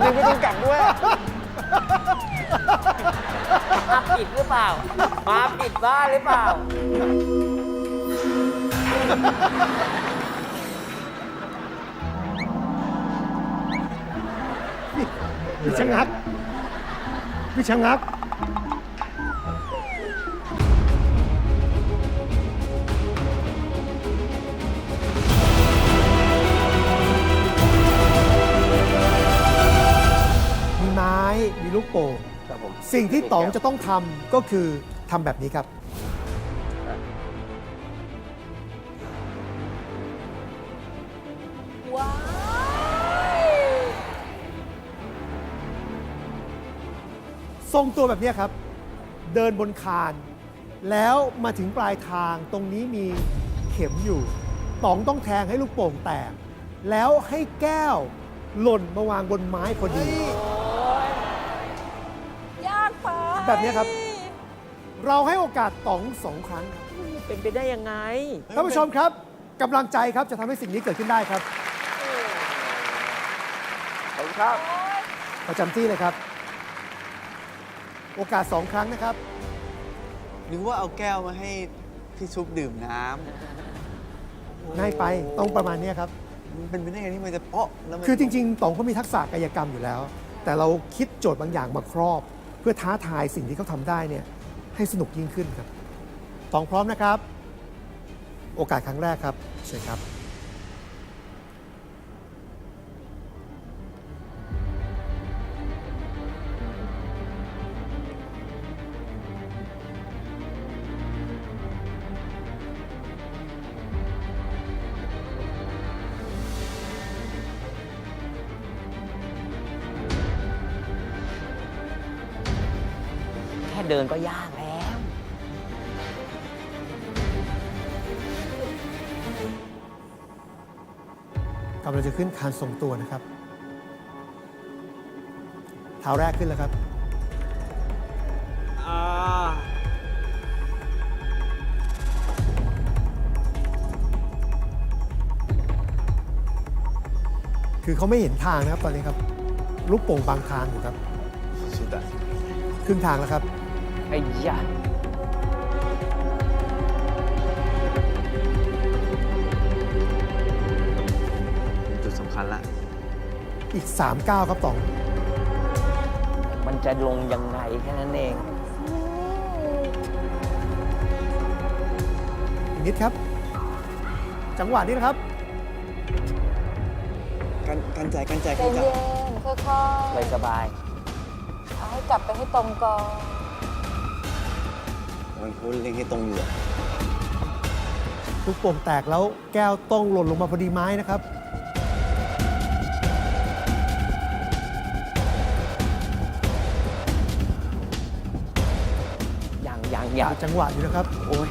ยังไม่ต้องกลับด้วย มาผิดหรือเปล่า มาผิดบ้านหรือเปล่า พี่ชะงัก พี่ชะงัก โป่งครับผมสิ่งที่ต๋องจะต้องทำก็คือทำแบบนี้ครับ ว้ายทรงตัวแบบเนี้ยครับ เดินบนคาน แล้วมาถึงปลายทางตรงนี้มีเข็มอยู่ต๋องต้องแทงให้ลูกโป่งแตก แล้วให้แก้วหล่นมาวางบนไม้พอดียากไป แบบเนี้ยครับ เราให้โอกาสต๋องสองครั้งครับเป็นไปได้ยังไง ท่านผู้ชมครับกำลังใจครับจะทำให้สิ่งนี้เกิดขึ้นได้ครับขอบคุณครับ ประจำที่เลยครับ โอกาสสองครั้งนะครับนึกว่าเอาแก้วมาให้พี่ซุปดื่มน้ง่ายไปต้องประมาณเนี้ยครับำมันเป็นไปได้ไงที่มันจะเปาะแล้วมันคือจริง ๆต๋องเขามีทักษะกายกรรมอยู่แล้ว แต่เราคิดโจทย์บางอย่างมาครอบ เพื่อท้าทายสิ่งที่เขาทำได้เนี่ยให้สนุกยิ่งขึ้นครับตองพร้อมนะครับ โอกาสครั้งแรกครับเชิญครับ เดินก็ยากแล้ว กำลังจะขึ้นคานทรงตัวนะครับ เท้าแรกขึ้นแล้วครับ อ่าคือเขาไม่เห็นทางนะครับตอนนี้ครับ ลูกโป่งบางทางอยู่ครับสุดอะครึ่งทางแล้วครับไอ้ยะจุดสำคัญละ อีก3ก้าวครับต๋อง มันจะลงยังไงแค่นั้นเอง อีกนิดครับ จังหวะนี้นะครับ กันกันใจกันใจใจกันใจเย็นค่อยสบายๆ เอาให้กลับไปให้ตรงก่อน มันพูดเล่งให้ตรงอยู่อะลูกโป่งแตกแล้วแก้วต้องหล่นลงมาพอดีไม้นะครับๆอย่างอย่างอย่างจังหวะอยู่นะครับ โอ้ย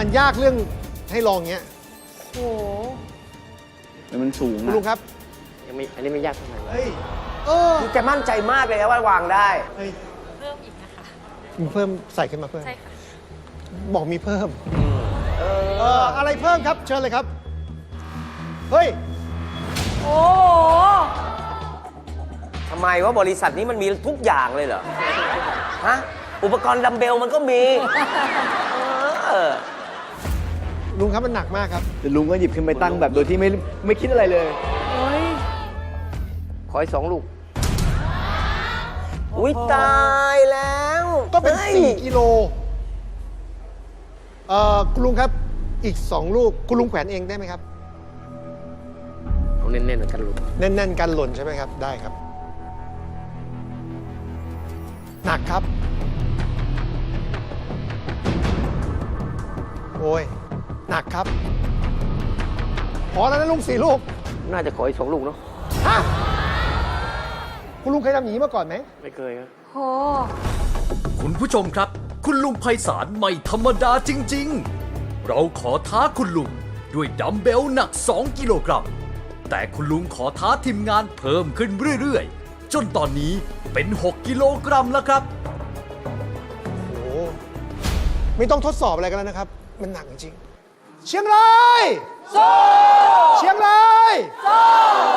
มันยากเรื่องให้ลองเงี้ยโอ้โหแล้วมันสูงคุณอะลุงครับยังไม่อันนี้ไม่ยากเท่าไหร่เฮ้ยเออแกมั่นใจมากเลยนะว่าวางได้ เฮ้ยเพิ่มอีกนะคะ มีเพิ่มใส่ขึ้นมาเพิ่มใช่ค่ะ บอกมีเพิ่มเอออะไรเพิ่มครับ เชิญเลยครับ เฮ้ย โอ้โห ทำไมว่าบริษัทนี้มันมีทุกอย่างเลยเหรอ ฮะ อุปกรณ์ดัมเบลมันก็มี เออ ลุงครับมันหนักมากครับ แต่ลุงก็หยิบขึ้นไปตั้งแบบโดยที่ไม่ไม่คิดอะไรเลยขออีกสองลูก อุ้ยตายแล้วก็เป็นฮ้ย4กิโลเอ่อคุณลุงครับอีก2ลูกคุณลุงแขวนเองได้ไหมครับเอาเน้นๆเหมือนกันลูกแน่นๆกันหล่นใช่ไหมครับได้ครับ หนักครับ โอ้ย หนักครับพอแล้วนะลุงสี่ลูก น่าจะขออีกสองลูกเนาะฮะ คุณลุงเคยทำอย่างนี้มาก่อนไหม ไม่เคยครับ โห คุณผู้ชมครับ คุณลุงไพศาลไม่ธรรมดาจริง ๆ เราขอท้าคุณลุงด้วยดัมเบลหนัก 2 กิโลกรัม แต่คุณลุงขอท้าทีมงานเพิ่มขึ้นเรื่อย ๆ จนตอนนี้เป็น 6 กิโลกรัมแล้วครับ โอ้โหไม่ต้องทดสอบอะไรกันแล้วนะครับ มันหนักจริงๆ เชียงรายเชียงราย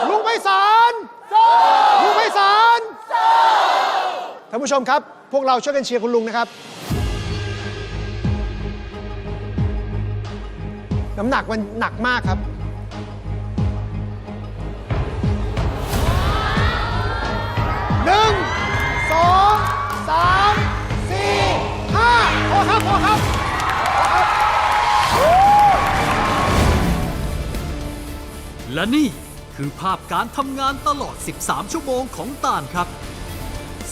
ลุงไพศาลลุงไพศาลท่านผู้ชมครับ พวกเราช่วยกันเชียร์คุณลุงนะครับ น้ำหนักมันหนักมากครับ หนึ่ง สอง สาม สี่ ห้าพอครับพอครับ และนี่คือภาพการทำงานตลอด 13 ชั่วโมงของตาลครับ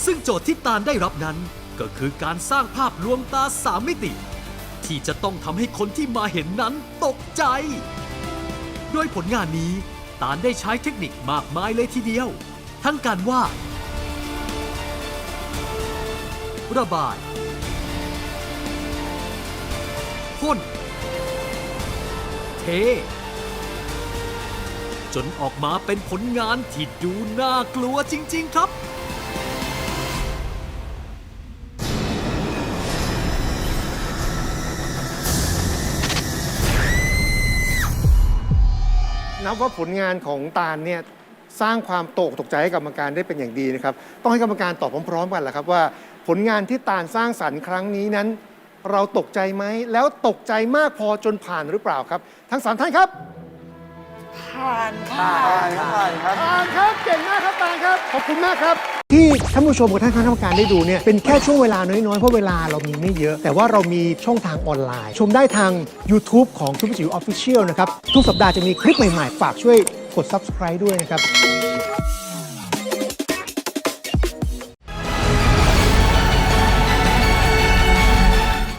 ซึ่งโจทย์ที่ตาลได้รับนั้นก็คือการสร้างภาพลวงตาสามมิติ ที่จะต้องทำให้คนที่มาเห็นนั้นตกใจ โดยผลงานนี้ตาลได้ใช้เทคนิคมากมายเลยทีเดียว ทั้งการวาดระบายพ่นเท จนออกมาเป็นผลงานที่ดูน่ากลัวจริง ๆ ครับนับว่าผลงานของตาลเนี่ยสร้างความโตกตกใจให้กรรมการได้เป็นอย่างดีนะครับ ต้องให้กรรมการตอบพร้อมๆกันแหละครับว่า ผลงานที่ตาลสร้างสรรค์ครั้งนี้นั้น เราตกใจไหมแล้วตกใจมากพอจนผ่านหรือเปล่าครับ ทั้งสามท่านครับ ผ่านครับผ่านครับตาลครับ เก่งมากครับตาลครับ ขอบคุณมากครับ ที่ท่านผู้ชมกับท่านคณะกรรมการได้ดูเนี่ยเป็นแค่ช่วงเวลาน้อยๆ เพราะเวลาเรามีไม่เยอะ แต่ว่าเรามีช่องทางออนไลน์ ชมได้ทาง YouTube ของทุกจิ๋วออฟฟิเชียลนะครับ ทุกสัปดาห์จะมีคลิปใหม่ๆ ฝากช่วยกด subscribe ด้วยนะครับ